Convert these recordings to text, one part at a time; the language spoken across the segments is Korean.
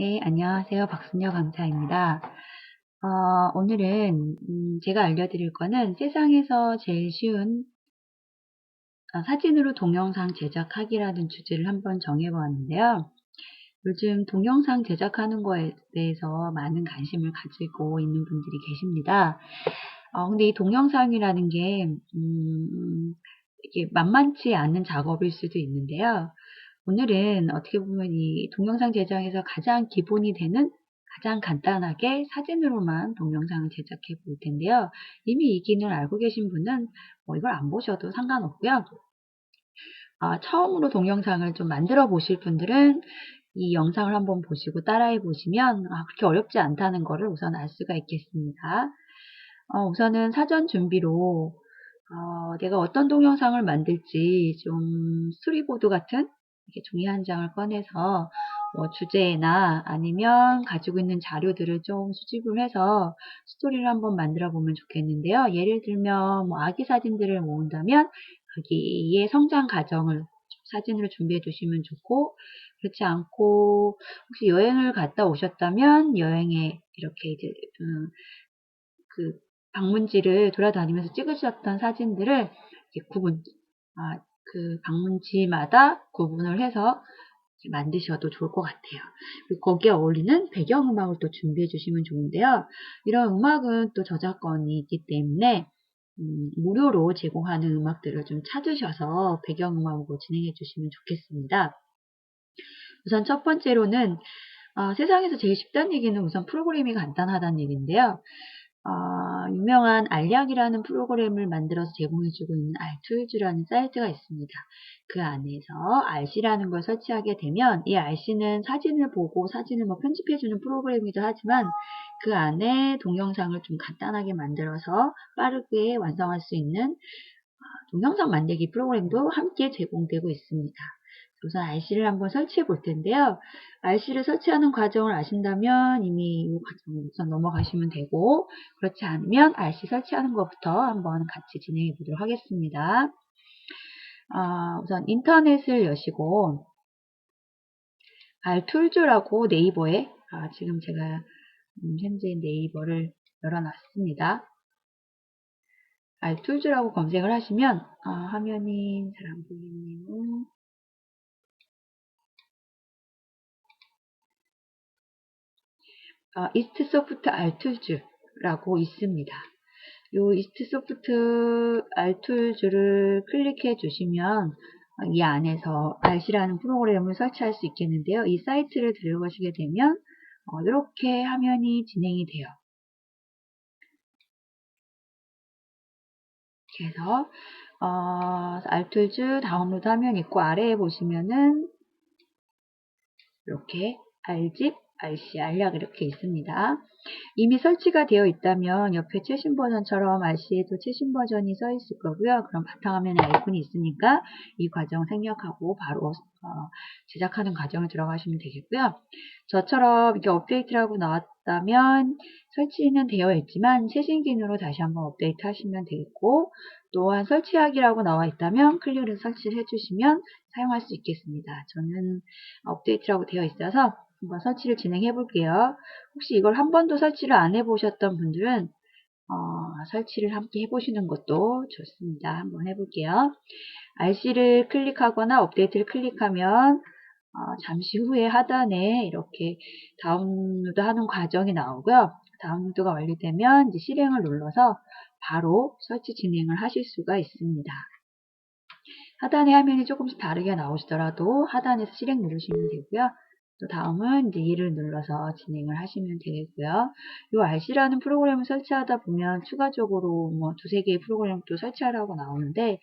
네, 안녕하세요. 박순녀 강사입니다. 어, 오늘은 음, 제가 알려드릴 거는 세상에서 제일 쉬운 어, 사진으로 동영상 제작하기라는 주제를 한번 정해보았는데요. 요즘 동영상 제작하는 거에 대해서 많은 관심을 가지고 있는 분들이 계십니다. 어, 근데 이 동영상이라는 게 음, 이게 만만치 않은 작업일 수도 있는데요. 오늘은 어떻게 보면 이 동영상 제작에서 가장 기본이 되는 가장 간단하게 사진으로만 동영상을 제작해 볼 텐데요. 이미 이 기능을 알고 계신 분은 뭐 이걸 안 보셔도 상관없고요. 아, 처음으로 동영상을 좀 만들어 보실 분들은 이 영상을 한번 보시고 따라해 보시면 아, 그렇게 어렵지 않다는 것을 우선 알 수가 있겠습니다. 어, 우선은 사전 준비로 어, 내가 어떤 동영상을 만들지 좀 스토리보드 같은 이렇게 종이 한 장을 꺼내서 뭐 주제나 아니면 가지고 있는 자료들을 좀 수집을 해서 스토리를 한번 만들어 보면 좋겠는데요. 예를 들면 뭐 아기 사진들을 모은다면 거기에 성장 과정을 사진으로 준비해 주시면 좋고 그렇지 않고 혹시 여행을 갔다 오셨다면 여행에 이렇게 이제 음, 그 방문지를 돌아다니면서 찍으셨던 사진들을 구분 아, 그 방문지마다 구분을 해서 만드셔도 좋을 것 같아요. 그리고 거기에 어울리는 배경음악을 또 준비해 주시면 좋은데요. 이런 음악은 또 저작권이 있기 때문에 음, 무료로 제공하는 음악들을 좀 찾으셔서 배경음악으로 진행해 주시면 좋겠습니다. 우선 첫 번째로는 어, 세상에서 제일 쉽다는 얘기는 우선 프로그램이 간단하다는 얘기인데요. 어, 유명한 알약이라는 프로그램을 만들어서 제공해주고 있는 알툴즈라는 사이트가 있습니다. 그 안에서 RC라는 걸 설치하게 되면 이 RC는 사진을 보고 사진을 뭐 편집해주는 프로그램이기도 하지만 그 안에 동영상을 좀 간단하게 만들어서 빠르게 완성할 수 있는 어, 동영상 만들기 프로그램도 함께 제공되고 있습니다. 우선 RC를 한번 설치해 볼 텐데요. RC를 설치하는 과정을 아신다면 이미 이 과정을 우선 넘어가시면 되고 그렇지 않으면 RC 설치하는 것부터 한번 같이 진행해 보도록 하겠습니다. 아, 우선 인터넷을 여시고 알툴즈라고 네이버에 아, 지금 제가 음, 현재 네이버를 열어놨습니다. 알툴즈라고 검색을 하시면 아, 화면이 잘 안 보이네요. 어, 이스트 소프트 알툴즈라고 있습니다. 이 이스트 소프트 알툴즈를 클릭해 주시면 이 안에서 RC라는 프로그램을 설치할 수 있겠는데요. 이 사이트를 들어가시게 되면 어, 이렇게 화면이 진행이 돼요. 그래서 어, 알툴즈 다운로드 화면 있고 아래에 보시면은 이렇게 알집 RC, 알약 이렇게 있습니다. 이미 설치가 되어 있다면 옆에 최신 버전처럼 RC에도 최신 버전이 써 있을 거고요. 그럼 바탕화면에 아이콘이 있으니까 이 과정 생략하고 바로 어, 제작하는 과정을 들어가시면 되겠고요. 저처럼 이렇게 업데이트라고 나왔다면 설치는 되어 있지만 최신 기능으로 다시 한번 업데이트 하시면 되겠고 또한 설치하기라고 나와 있다면 클릭을 설치를 해주시면 사용할 수 있겠습니다. 저는 업데이트라고 되어 있어서 한번 설치를 진행해 볼게요. 혹시 이걸 한 번도 설치를 안 해보셨던 분들은 어, 설치를 함께 해보시는 것도 좋습니다. 한번 해볼게요. RC를 클릭하거나 업데이트를 클릭하면 어, 잠시 후에 하단에 이렇게 다운로드 하는 과정이 나오고요. 다운로드가 완료되면 이제 실행을 눌러서 바로 설치 진행을 하실 수가 있습니다. 하단의 화면이 조금씩 다르게 나오시더라도 하단에서 실행 누르시면 되고요. 또 다음은 이제 이를 눌러서 진행을 하시면 되겠고요. 이 RC라는 프로그램을 설치하다 보면 추가적으로 뭐 두세 개의 프로그램도 설치하라고 나오는데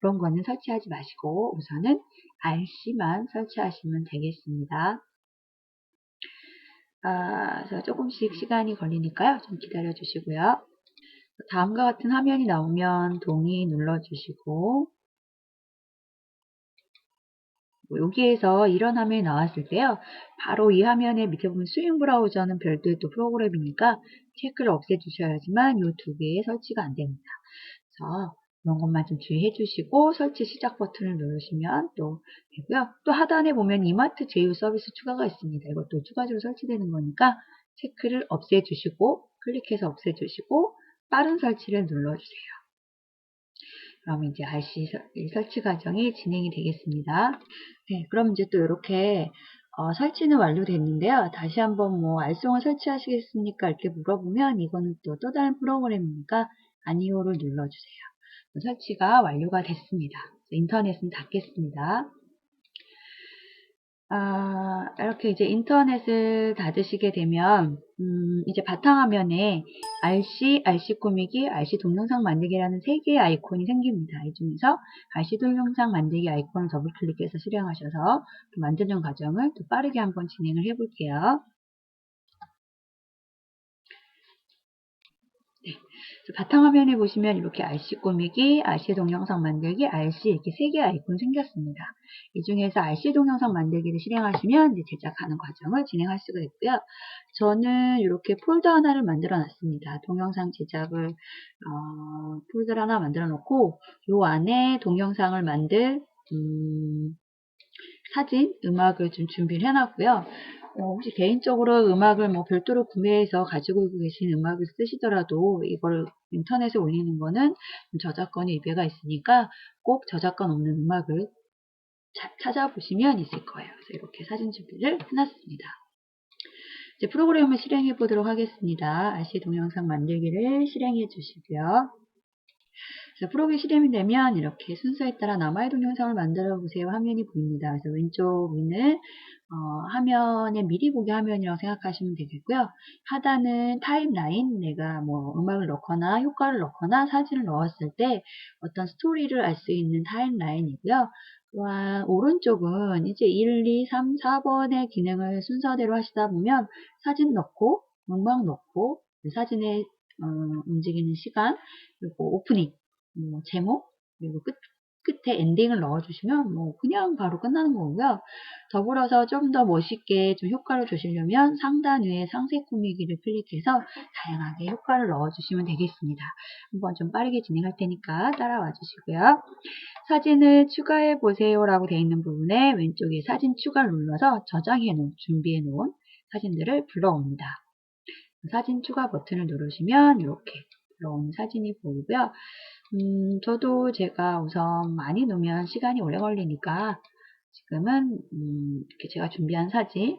그런 거는 설치하지 마시고 우선은 RC만 설치하시면 되겠습니다. 아, 그래서 조금씩 시간이 걸리니까요. 좀 기다려 주시고요. 다음과 같은 화면이 나오면 동의 눌러 주시고 뭐 여기에서 이런 화면이 나왔을 때요. 바로 이 화면에 밑에 보면 스윙 브라우저는 별도의 또 프로그램이니까 체크를 없애 주셔야지만 이 두 개의 설치가 안 됩니다. 그래서 그런 것만 좀 주의해 주시고 설치 시작 버튼을 누르시면 또 되고요. 또 하단에 보면 이마트 제휴 서비스 추가가 있습니다. 이것도 추가적으로 설치되는 거니까 체크를 없애 주시고 클릭해서 없애 주시고 빠른 설치를 눌러주세요. 그럼 이제 RC 설치 과정이 진행이 되겠습니다. 네, 그럼 이제 또 이렇게 어, 설치는 완료됐는데요. 다시 한번 뭐 알송을 설치하시겠습니까? 이렇게 물어보면 이거는 또 또 다른 프로그램이니까 아니오를 눌러주세요. 설치가 완료가 됐습니다. 인터넷은 닫겠습니다. 아, 이렇게 이제 인터넷을 닫으시게 되면 음, 이제 바탕화면에 RC, RC 꾸미기, RC 동영상 만들기라는 세 개의 아이콘이 생깁니다. 이 중에서 RC 동영상 만들기 아이콘을 더블 클릭해서 실행하셔서 또 만드는 과정을 또 빠르게 한번 진행을 해볼게요. 그래서 바탕화면에 보시면 이렇게 RC 꾸미기, RC 동영상 만들기, RC 이렇게 세 개의 아이콘 생겼습니다. 이 중에서 RC 동영상 만들기를 실행하시면 이제 제작하는 과정을 진행할 수가 있고요. 저는 이렇게 폴더 하나를 만들어 놨습니다. 동영상 제작을 어, 폴더를 하나 만들어 놓고 요 안에 동영상을 만들 음, 사진, 음악을 좀 준비를 해놨고요. 어, 혹시 개인적으로 음악을 뭐 별도로 구매해서 가지고 계신 음악을 쓰시더라도 이걸 인터넷에 올리는 거는 저작권의 위배가 있으니까 꼭 저작권 없는 음악을 자- 찾아보시면 있을 거예요. 그래서 이렇게 사진 준비를 해놨습니다. 이제 프로그램을 실행해 보도록 하겠습니다. RC 동영상 만들기를 실행해 주시고요. 그래서 프로그램이 실행이 되면 이렇게 순서에 따라 남아의 동영상을 만들어 보세요 화면이 보입니다. 그래서 왼쪽 위는 어, 화면에 미리 보기 화면이라고 생각하시면 되겠고요. 하단은 타임라인, 내가 뭐 음악을 넣거나 효과를 넣거나 사진을 넣었을 때 어떤 스토리를 알 수 있는 타임라인이고요. 또한 오른쪽은 이제 1, 2, 3, 4번의 기능을 순서대로 하시다 보면 사진 넣고 음악 넣고 사진의 어, 움직이는 시간 그리고 오프닝 뭐 제목 그리고 끝 끝에 엔딩을 넣어주시면 뭐 그냥 바로 끝나는 거고요. 더불어서 좀 더 멋있게 좀 효과를 주시려면 상단 위에 상세 꾸미기를 클릭해서 다양하게 효과를 넣어주시면 되겠습니다. 한번 좀 빠르게 진행할 테니까 따라와 주시고요. 사진을 추가해 보세요 라고 되어 있는 부분에 왼쪽에 사진 추가를 눌러서 저장해 놓은 준비해 놓은 사진들을 불러옵니다. 사진 추가 버튼을 누르시면 이렇게 들어온 사진이 보이고요. 음, 저도 제가 우선 많이 놓으면 시간이 오래 걸리니까 지금은 음, 이렇게 제가 준비한 사진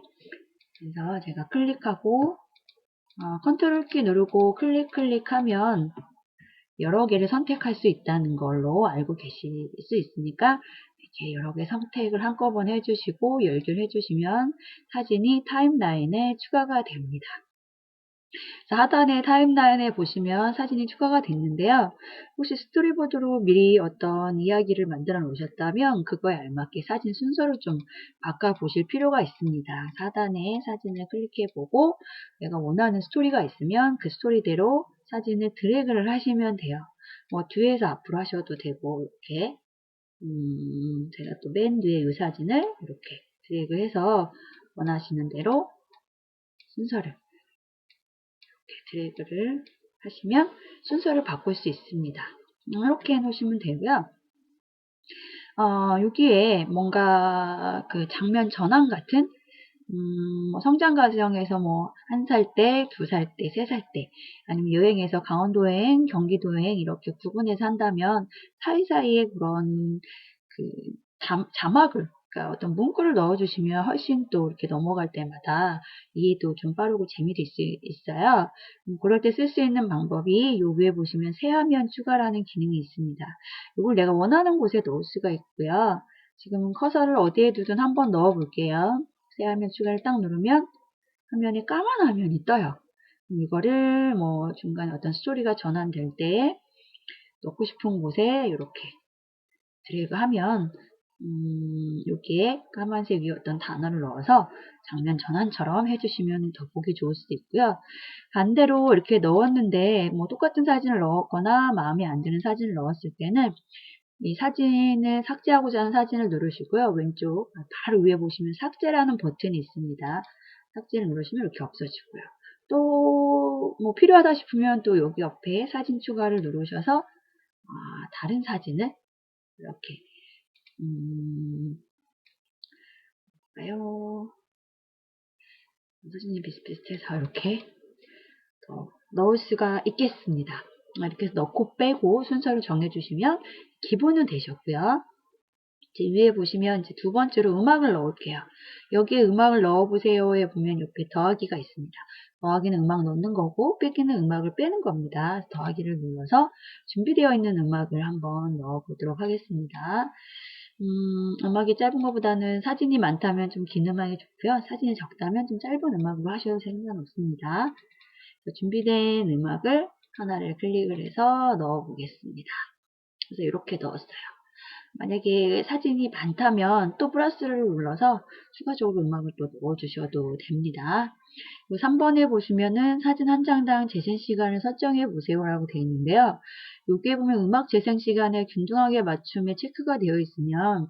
그래서 제가 클릭하고 어, 컨트롤 키 누르고 클릭 클릭하면 여러 개를 선택할 수 있다는 걸로 알고 계실 수 있으니까 이렇게 여러 개 선택을 한꺼번에 해주시고 열기를 해주시면 사진이 타임라인에 추가가 됩니다. 자, 하단에 타임라인에 보시면 사진이 추가가 됐는데요. 혹시 스토리보드로 미리 어떤 이야기를 만들어 놓으셨다면 그거에 알맞게 사진 순서를 좀 바꿔 보실 필요가 있습니다. 하단에 사진을 클릭해 보고 내가 원하는 스토리가 있으면 그 스토리대로 사진을 드래그를 하시면 돼요. 뭐 뒤에서 앞으로 하셔도 되고 이렇게 음, 제가 또 맨 뒤에 이 사진을 이렇게 드래그해서 원하시는 대로 순서를 드래그를 하시면 순서를 바꿀 수 있습니다. 이렇게 해놓으시면 되고요. 어, 여기에 뭔가 그 장면 전환 같은 음, 뭐 성장 과정에서 뭐 한 살 때, 두 살 때, 세 살 때, 아니면 여행에서 강원도 여행, 경기도 여행 이렇게 구분해서 한다면 사이사이에 그런 그 자, 자막을 그러니까 어떤 문구를 넣어주시면 훨씬 또 이렇게 넘어갈 때마다 이해도 좀 빠르고 재미도 있, 있어요. 음, 그럴 때 쓸 수 있는 방법이 요 위에 보시면 새 화면 추가라는 기능이 있습니다. 이걸 내가 원하는 곳에 넣을 수가 있고요. 지금 커서를 어디에 두든 한번 넣어 볼게요. 새 화면 추가를 딱 누르면 화면에 까만 화면이 떠요. 이거를 뭐 중간에 어떤 스토리가 전환될 때 넣고 싶은 곳에 이렇게 드래그 하면 음, 여기에 까만색 위에 어떤 단어를 넣어서 장면 전환처럼 해주시면 더 보기 좋을 수도 있고요. 반대로 이렇게 넣었는데 뭐 똑같은 사진을 넣었거나 마음에 안 드는 사진을 넣었을 때는 이 사진을 삭제하고자 하는 사진을 누르시고요. 왼쪽 바로 위에 보시면 삭제라는 버튼이 있습니다. 삭제를 누르시면 이렇게 없어지고요. 또 뭐 필요하다 싶으면 또 여기 옆에 사진 추가를 누르셔서 아, 다른 사진을 이렇게 음, 볼까요? 사진이 비슷비슷해서 이렇게 더 넣을 수가 있겠습니다. 이렇게 해서 넣고 빼고 순서를 정해주시면 기본은 되셨고요. 이제 위에 보시면 이제 두 번째로 음악을 넣을게요. 여기에 음악을 넣어보세요에 보면 옆에 더하기가 있습니다. 더하기는 음악 넣는 거고 빼기는 음악을 빼는 겁니다. 더하기를 눌러서 준비되어 있는 음악을 한번 넣어보도록 하겠습니다. 음, 음악이 짧은 것보다는 사진이 많다면 좀 긴 음악이 좋고요. 사진이 적다면 좀 짧은 음악으로 하셔도 상관없습니다. 준비된 음악을 하나를 클릭을 해서 넣어 보겠습니다. 그래서 이렇게 넣었어요. 만약에 사진이 많다면 또 플러스를 눌러서 추가적으로 음악을 또 넣어 주셔도 됩니다. 3번에 보시면은 사진 한 장당 재생 시간을 설정해 보세요라고 되어 있는데요. 여기에 보면 음악 재생 시간에 균등하게 맞춤에 체크가 되어 있으면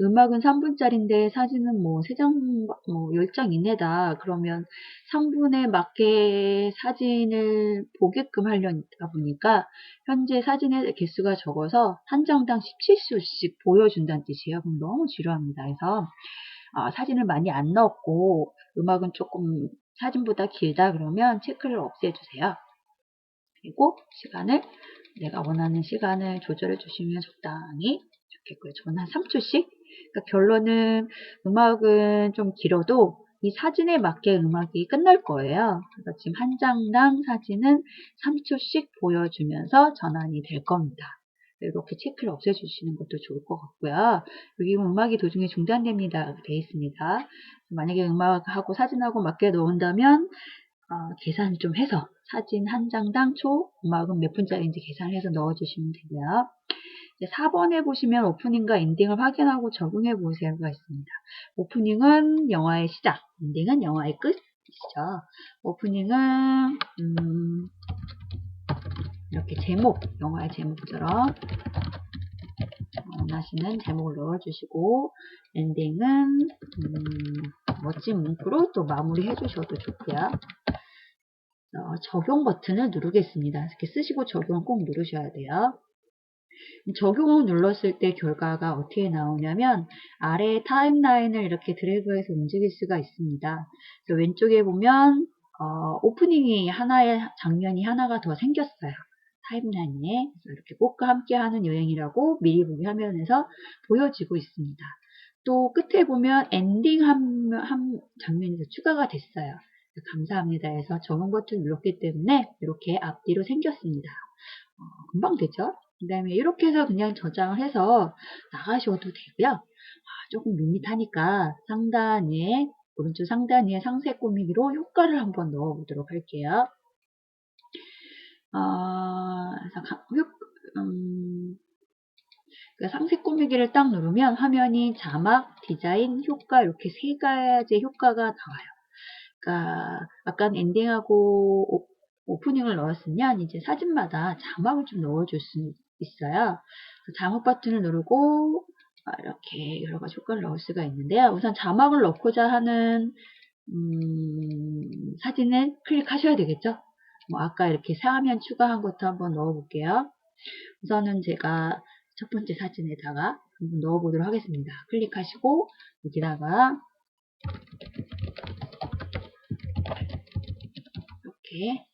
음악은 3분짜리인데 사진은 뭐 3장, 뭐 10장 이내다. 그러면 3분에 맞게 사진을 보게끔 하려다 보니까 현재 사진의 개수가 적어서 한 장당 17수씩 보여준다는 뜻이에요. 그럼 너무 지루합니다. 그래서 어, 사진을 많이 안 넣었고 음악은 조금 사진보다 길다 그러면 체크를 없애주세요. 그리고 시간을 내가 원하는 시간을 조절해 주시면 적당히 좋겠고요. 저는 한 3초씩. 그러니까 결론은 음악은 좀 길어도 이 사진에 맞게 음악이 끝날 거예요. 그래서 지금 한 장당 사진은 3초씩 보여주면서 전환이 될 겁니다. 이렇게 체크를 없애주시는 것도 좋을 것 같고요. 여기 음악이 도중에 중단됩니다. 되어 있습니다. 만약에 음악하고 사진하고 맞게 넣은다면 어, 계산 좀 해서 사진 한 장당 초 음악은 몇 분짜리인지 계산해서 넣어주시면 되고요. 이제 4번에 보시면 오프닝과 엔딩을 확인하고 적용해 보세요가 있습니다. 오프닝은 영화의 시작, 엔딩은 영화의 끝이죠. 오프닝은 음, 이렇게 제목, 영화의 제목처럼 원하시는 제목을 넣어주시고 엔딩은 음, 멋진 문구로 또 마무리해 주셔도 좋고요. 어, 적용 버튼을 누르겠습니다. 이렇게 쓰시고 적용 꼭 누르셔야 돼요. 적용을 눌렀을 때 결과가 어떻게 나오냐면 아래 타임라인을 이렇게 드래그해서 움직일 수가 있습니다. 왼쪽에 보면 어, 오프닝이 하나의 장면이 하나가 더 생겼어요. 타임라인에 이렇게 꽃과 함께하는 여행이라고 미리 보기 화면에서 보여지고 있습니다. 또 끝에 보면 엔딩 한, 한 장면에서 추가가 됐어요. 감사합니다 해서 적용 버튼 눌렀기 때문에 이렇게 앞뒤로 생겼습니다. 어, 금방 되죠? 그 다음에 이렇게 해서 그냥 저장을 해서 나가셔도 되고요. 아, 조금 밋밋하니까 상단에 오른쪽 상단에 상세 꾸미기로 효과를 한번 넣어보도록 할게요. 어, 음, 그 상세 꾸미기를 딱 누르면 화면이 자막, 디자인, 효과 이렇게 세 가지 효과가 나와요. 그러니까 아까 엔딩하고 오 프닝을 넣었으면 이제 사진마다 자막을 좀 넣어줄 수 있어요. 자막 버튼을 누르고 이렇게 여러 가지 효과를 넣을 수가 있는데요. 우선 자막을 넣고자 하는 음, 사진을 클릭하셔야 되겠죠. 뭐 아까 이렇게 사화면 추가한 것도 한번 넣어볼게요. 우선은 제가 첫 번째 사진에다가 한번 넣어보도록 하겠습니다. 클릭하시고 여기다가 이렇게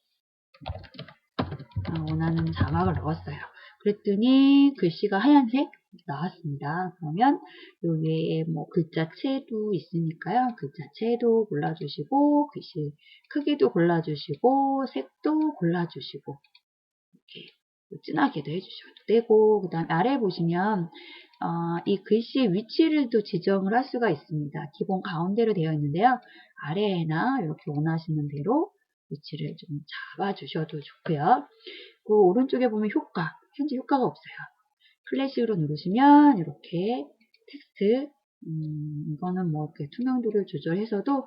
어, 원하는 자막을 넣었어요. 그랬더니 글씨가 하얀색 나왔습니다. 그러면 여기에 뭐 글자체도 있으니까요. 글자체도 골라주시고 글씨 크기도 골라주시고 색도 골라주시고 이렇게 진하게도 해주셔도 되고 그 다음 아래 보시면 어, 이 글씨의 위치를 또 지정을 할 수가 있습니다. 기본 가운데로 되어 있는데요. 아래나 이렇게 원하시는 대로 위치를 좀 잡아주셔도 좋고요. 그 오른쪽에 보면 효과, 현재 효과가 없어요. 클래식으로 누르시면 이렇게 텍스트, 음, 이거는 뭐 이렇게 투명도를 조절해서도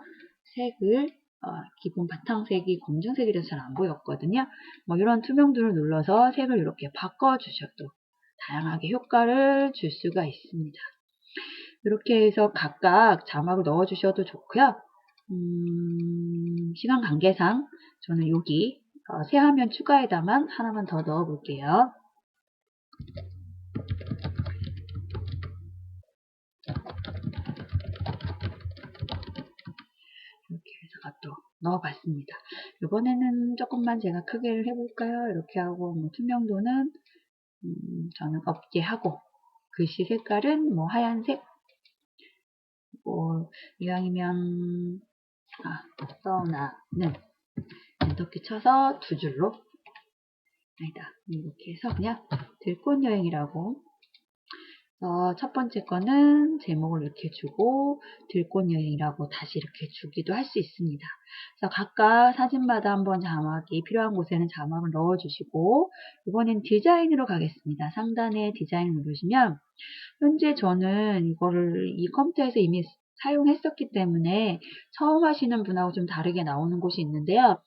색을 어, 기본 바탕색이 검정색이라서 잘 안 보였거든요. 뭐 이런 투명도를 눌러서 색을 이렇게 바꿔주셔도 다양하게 효과를 줄 수가 있습니다. 이렇게 해서 각각 자막을 넣어주셔도 좋고요. 음, 시간 관계상 저는 여기 어, 새 화면 추가에다만 하나만 더 넣어 볼게요. 해서 또 넣어봤습니다. 이번에는 조금만 제가 크게를 해볼까요? 이렇게 하고 뭐 투명도는 음, 저는 없게 하고 글씨 색깔은 뭐 하얀색? 뭐 이왕이면 아, 써나는 이렇게 쳐서 두 줄로. 아니다. 이렇게 해서 그냥 들꽃 여행이라고 어, 첫 번째 거는 제목을 이렇게 주고 들꽃 여행이라고 다시 이렇게 주기도 할 수 있습니다. 그래서 각각 사진마다 한번 자막이 필요한 곳에는 자막을 넣어주시고 이번엔 디자인으로 가겠습니다. 상단에 디자인 누르시면 현재 저는 이거를 이 컴퓨터에서 이미 사용했었기 때문에 처음 하시는 분하고 좀 다르게 나오는 곳이 있는데요.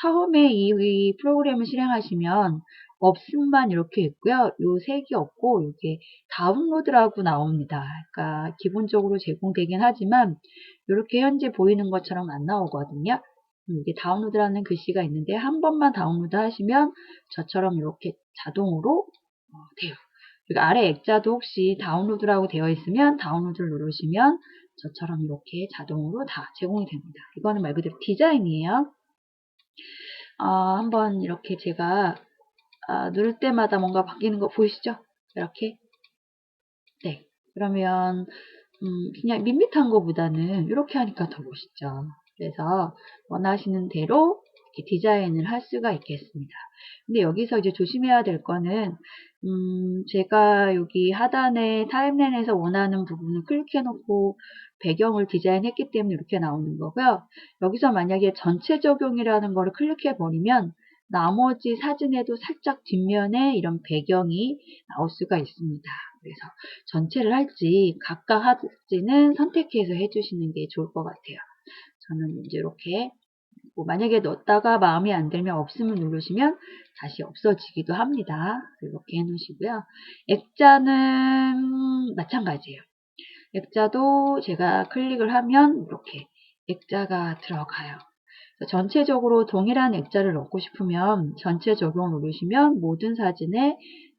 처음에 이, 이 프로그램을 실행하시면 없음만 이렇게 있고요. 요 색이 없고 이게 다운로드라고 나옵니다. 그러니까 기본적으로 제공되긴 하지만 이렇게 현재 보이는 것처럼 안 나오거든요. 이게 다운로드라는 글씨가 있는데 한 번만 다운로드 하시면 저처럼 이렇게 자동으로 어, 돼요. 그리고 아래 액자도 혹시 다운로드라고 되어 있으면 다운로드를 누르시면 저처럼 이렇게 자동으로 다 제공이 됩니다. 이거는 말 그대로 디자인이에요. 어, 한번 이렇게 제가 아, 누를 때마다 뭔가 바뀌는 거 보이시죠? 이렇게 네 그러면 음, 그냥 밋밋한 것보다는 이렇게 하니까 더 멋있죠. 그래서 원하시는 대로 이렇게 디자인을 할 수가 있겠습니다. 근데 여기서 이제 조심해야 될 거는 음, 제가 여기 하단에 타임라인에서 원하는 부분을 클릭해 놓고 배경을 디자인했기 때문에 이렇게 나오는 거고요. 여기서 만약에 전체 적용이라는 거를 클릭해 버리면 나머지 사진에도 살짝 뒷면에 이런 배경이 나올 수가 있습니다. 그래서 전체를 할지 각각 할지는 선택해서 해주시는 게 좋을 것 같아요. 저는 이제 이렇게 뭐 만약에 넣었다가 마음에 안 들면 없으면 누르시면 다시 없어지기도 합니다. 이렇게 해놓으시고요. 액자는 마찬가지예요. 액자도 제가 클릭을 하면 이렇게 액자가 들어가요. 전체적으로 동일한 액자를 넣고 싶으면 전체 적용 누르시면 모든 사진에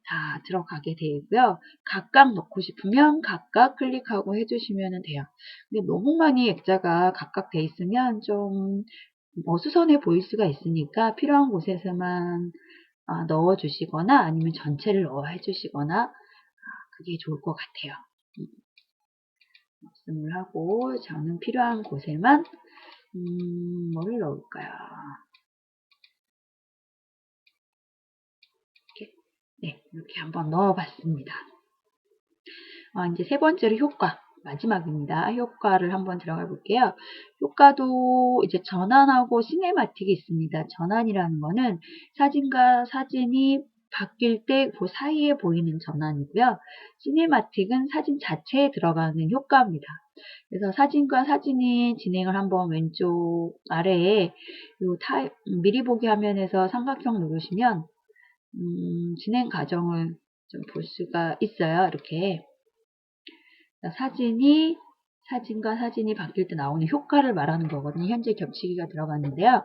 다 들어가게 되어 있고요. 각각 넣고 싶으면 각각 클릭하고 해주시면 돼요. 근데 너무 많이 액자가 각각 돼 있으면 좀 어수선해 보일 수가 있으니까 필요한 곳에서만 아, 넣어 주시거나 아니면 전체를 넣어 해 주시거나 아, 그게 좋을 것 같아요. 말씀을 하고 저는 필요한 곳에만 음, 뭐를 넣을까요? 이렇게, 네, 이렇게 한번 넣어봤습니다. 아, 이제 세 번째로 효과. 마지막입니다. 효과를 한번 들어가 볼게요. 효과도 이제 전환하고 시네마틱이 있습니다. 전환이라는 거는 사진과 사진이 바뀔 때 그 사이에 보이는 전환이고요. 시네마틱은 사진 자체에 들어가는 효과입니다. 그래서 사진과 사진이 진행을 한번 왼쪽 아래에 요 타, 미리 보기 화면에서 삼각형 누르시면 음, 진행 과정을 좀 볼 수가 있어요. 이렇게 사진이 사진과 사진이 바뀔 때 나오는 효과를 말하는 거거든요. 현재 겹치기가 들어갔는데요.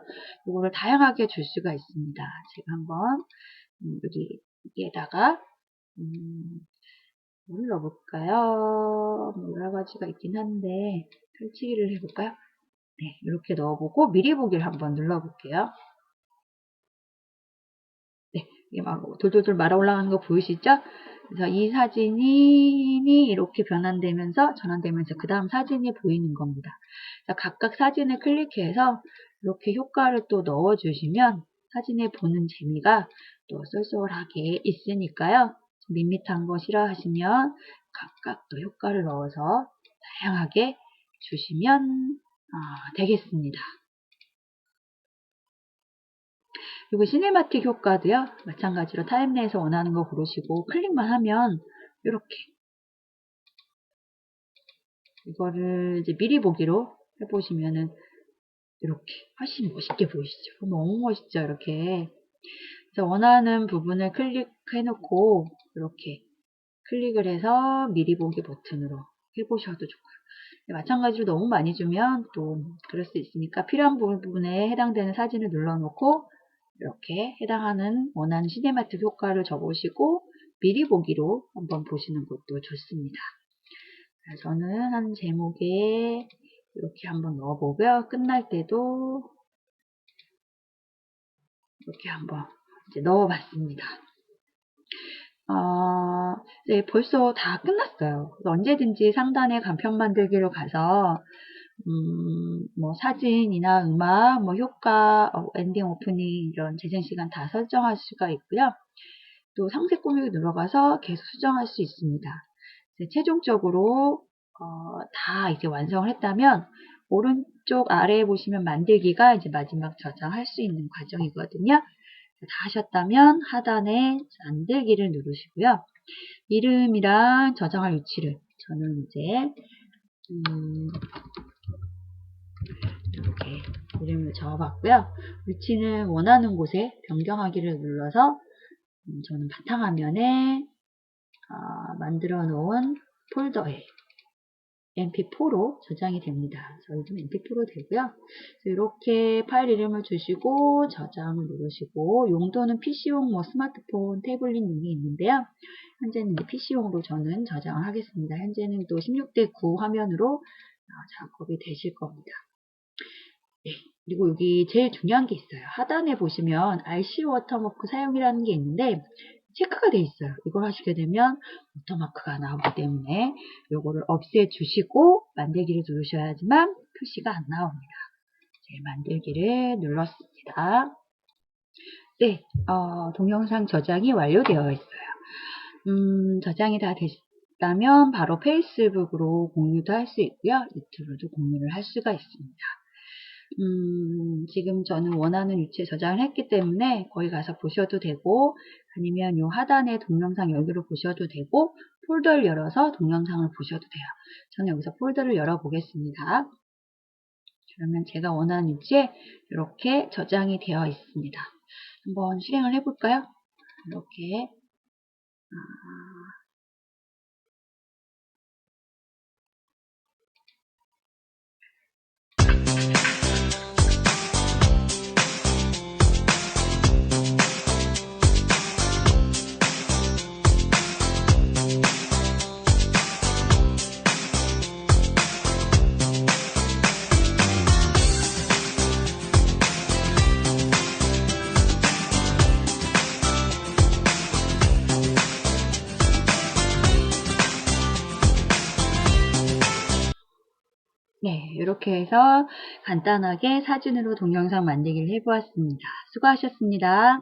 이거를 다양하게 줄 수가 있습니다. 제가 한번 음, 여기 여기에다가 음, 뭘 넣어볼까요? 뭐 여러 가지가 있긴 한데 펼치기를 해볼까요? 네, 이렇게 넣어보고 미리 보기를 한번 눌러볼게요. 네, 이게 막 돌돌돌 말아 올라가는 거 보이시죠? 그래서 이 사진이 이렇게 변환되면서 전환되면서 그 다음 사진이 보이는 겁니다. 각각 사진을 클릭해서 이렇게 효과를 또 넣어주시면 사진을 보는 재미가 또 쏠쏠하게 있으니까요. 밋밋한 거 싫어하시면 각각 또 효과를 넣어서 다양하게 주시면 어, 되겠습니다. 그리고 시네마틱 효과도요. 마찬가지로 타임 내에서 원하는 거 고르시고 클릭만 하면 이렇게 이거를 이제 미리 보기로 해보시면은 이렇게 훨씬 멋있게 보이시죠? 너무 멋있죠? 이렇게 그래서 원하는 부분을 클릭해 놓고 이렇게 클릭을 해서 미리 보기 버튼으로 해보셔도 좋고요. 마찬가지로 너무 많이 주면 또 그럴 수 있으니까 필요한 부분에 해당되는 사진을 눌러놓고 이렇게 해당하는 원하는 시네마틱 효과를 적으시고 미리 보기로 한번 보시는 것도 좋습니다. 자, 저는 한 제목에 이렇게 한번 넣어보고요. 끝날 때도 이렇게 한번 이제 넣어봤습니다. 어, 네, 벌써 다 끝났어요. 언제든지 상단에 간편 만들기로 가서 음, 뭐 사진이나 음악, 뭐 효과, 어, 엔딩 오프닝 이런 재생 시간 다 설정할 수가 있고요. 또 상세 꾸미기 들어가서 계속 수정할 수 있습니다. 최종적으로 어, 다 이제 완성을 했다면 오른쪽 아래에 보시면 만들기가 이제 마지막 저장할 수 있는 과정이거든요. 다 하셨다면 하단에 만들기를 누르시고요. 이름이랑 저장할 위치를 저는 이제 음, 이렇게 이름을 적어봤고요. 위치는 원하는 곳에 변경하기를 눌러서 음, 저는 바탕화면에 어, 만들어 놓은 폴더에 mp4로 저장이 됩니다. 저희도 mp4로 되고요. 이렇게 파일 이름을 주시고 저장을 누르시고 용도는 PC용 뭐 스마트폰 태블릿용이 있는데요. 현재는 PC용으로 저는 저장을 하겠습니다. 현재는 또 16대 9 화면으로 어, 작업이 되실 겁니다. 네, 그리고 여기 제일 중요한 게 있어요. 하단에 보시면 RC 워터마크 사용이라는 게 있는데 체크가 돼 있어요. 이걸 하시게 되면 워터마크가 나오기 때문에 이거를 없애 주시고 만들기를 누르셔야지만 표시가 안 나옵니다. 제 만들기를 눌렀습니다. 네, 어, 동영상 저장이 완료되어 있어요. 음, 저장이 다 됐다면 바로 페이스북으로 공유도 할 수 있고요. 유튜브도 공유를 할 수가 있습니다. 음, 지금 저는 원하는 위치에 저장을 했기 때문에 거기 가서 보셔도 되고 아니면 요 하단에 동영상 여기로 보셔도 되고 폴더를 열어서 동영상을 보셔도 돼요. 저는 여기서 폴더를 열어 보겠습니다. 그러면 제가 원하는 위치에 이렇게 저장이 되어 있습니다. 한번 실행을 해볼까요? 이렇게 이렇게 해서 간단하게 사진으로 동영상 만들기를 해보았습니다. 수고하셨습니다.